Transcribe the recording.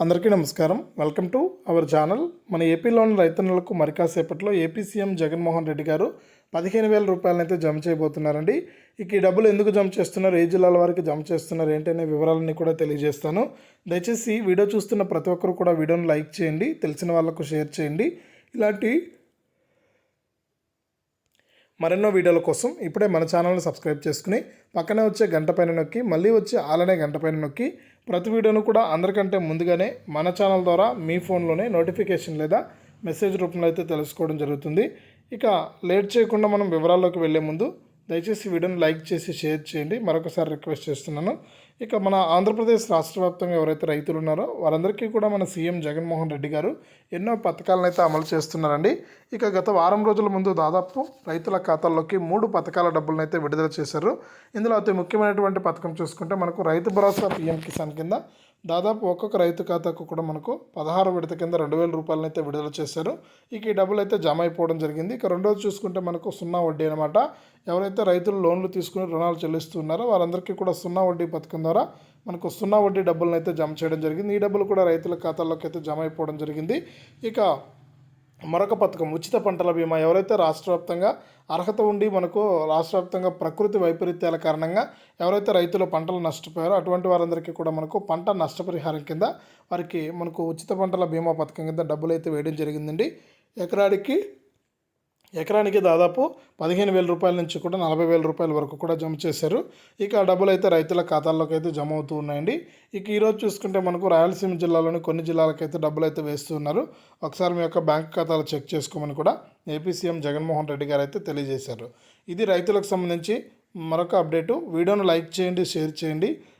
అందరికీ నమస్కారం. Welcome to our channel. మన ఏపీలోని రైతన్నులకు మరి కాసేపట్లో ఏపీ సీఎం జగన్మోహన్ రెడ్డి గారు పదిహేను వేల రూపాయలనైతే జమ చేయబోతున్నారండి. ఇక ఈ డబ్బులు ఎందుకు జమ చేస్తున్నారు? ఏ జిల్లాల వారికి జమ చేస్తున్నారు? ఏంటనే వివరాలన్నీ కూడా తెలియజేస్తాను. దయచేసి వీడియో చూస్తున్న ప్రతి ఒక్కరు కూడా వీడియోని లైక్ చేయండి తెలిసిన వాళ్ళకు షేర్ చేయండి. ఇలాంటి మరెన్నో వీడియోల కోసం ఇప్పుడే మన ఛానల్ని సబ్స్క్రైబ్ చేసుకుని పక్కనే వచ్చే గంట పైన నొక్కి మళ్ళీ వచ్చే ఆలనే గంట పైన నొక్కి ప్రతి వీడియోను కూడా అందరికంటే ముందుగానే మన ఛానల్ ద్వారా మీ ఫోన్లోనే నోటిఫికేషన్ లేదా మెసేజ్ రూపంలో అయితే తెలుసుకోవడం జరుగుతుంది. ఇక లేట్ చేయకుండా మనం వివరాల్లోకి వెళ్ళే ముందు దయచేసి వీడియోని లైక్ చేసి షేర్ చేయండి. మరొకసారి రిక్వెస్ట్ చేస్తున్నాను. ఇక మన ఆంధ్రప్రదేశ్ రాష్ట్ర వ్యాప్తంగా ఎవరైతే రైతులు ఉన్నారో వారందరికీ కూడా మన సీఎం జగన్మోహన్ రెడ్డి గారు ఎన్నో పథకాలను అయితే అమలు చేస్తున్నారండి. ఇక గత వారం రోజుల ముందు దాదాపు రైతుల ఖాతాల్లోకి మూడు పథకాల డబ్బులను అయితే విడుదల చేశారు. ఇందులో అతి ముఖ్యమైనటువంటి పథకం చూసుకుంటే మనకు రైతు భరోసా పీఎం కిసాన్ కింద దాదాపు ఒక్కొక్క రైతు ఖాతాకు కూడా మనకు పదహారు విడత కింద రెండు వేల రూపాయలను అయితే విడుదల చేశారు. ఇక ఈ డబ్బులు అయితే జమ అయిపోవడం జరిగింది. ఇక రెండోది చూసుకుంటే మనకు సున్నా వడ్డీ అనమాట ఎవరైతే రైతులు లోన్లు తీసుకుని రుణాలు చెల్లిస్తున్నారో వారందరికీ కూడా సున్నా వడ్డీ పథకం ద్వారా మనకు సున్నా వడ్డీ డబ్బులను అయితే జమ చేయడం జరిగింది. ఈ డబ్బులు కూడా రైతుల ఖాతాల్లోకి అయితే జమ అయిపోవడం జరిగింది. ఇక మరొక పథకం ఉచిత పంటల బీమా. ఎవరైతే రాష్ట్ర వ్యాప్తంగా అర్హత ఉండి మనకు రాష్ట్ర వ్యాప్తంగా ప్రకృతి వైపరీత్యాల కారణంగా ఎవరైతే రైతులు పంటలు నష్టపోయారో అటువంటి వారందరికీ కూడా మనకు పంట నష్టపరిహారం కింద వారికి మనకు ఉచిత పంటల బీమా పథకం కింద డబ్బులు అయితే వేయడం జరిగిందండి. ఎకరాడికి ఎకరానికి దాదాపు పదిహేను వేల రూపాయల నుంచి కూడా నలభై వేల రూపాయల వరకు కూడా జమ చేశారు. ఇక ఆ డబ్బులు అయితే రైతుల ఖాతాల్లోకి అయితే జమ అవుతూ ఉన్నాయండి. ఇక ఈరోజు చూసుకుంటే మనకు రాయలసీమ జిల్లాలోని కొన్ని జిల్లాలకైతే డబ్బులు అయితే వేస్తున్నారు ఒకసారి మీ యొక్క బ్యాంక్ ఖాతాలు చెక్ చేసుకోమని కూడా ఏపీ సీఎం జగన్మోహన్ రెడ్డి గారు అయితే తెలియజేశారు. ఇది రైతులకు సంబంధించి మరొక అప్డేటు. వీడియోను లైక్ చేయండి షేర్ చేయండి.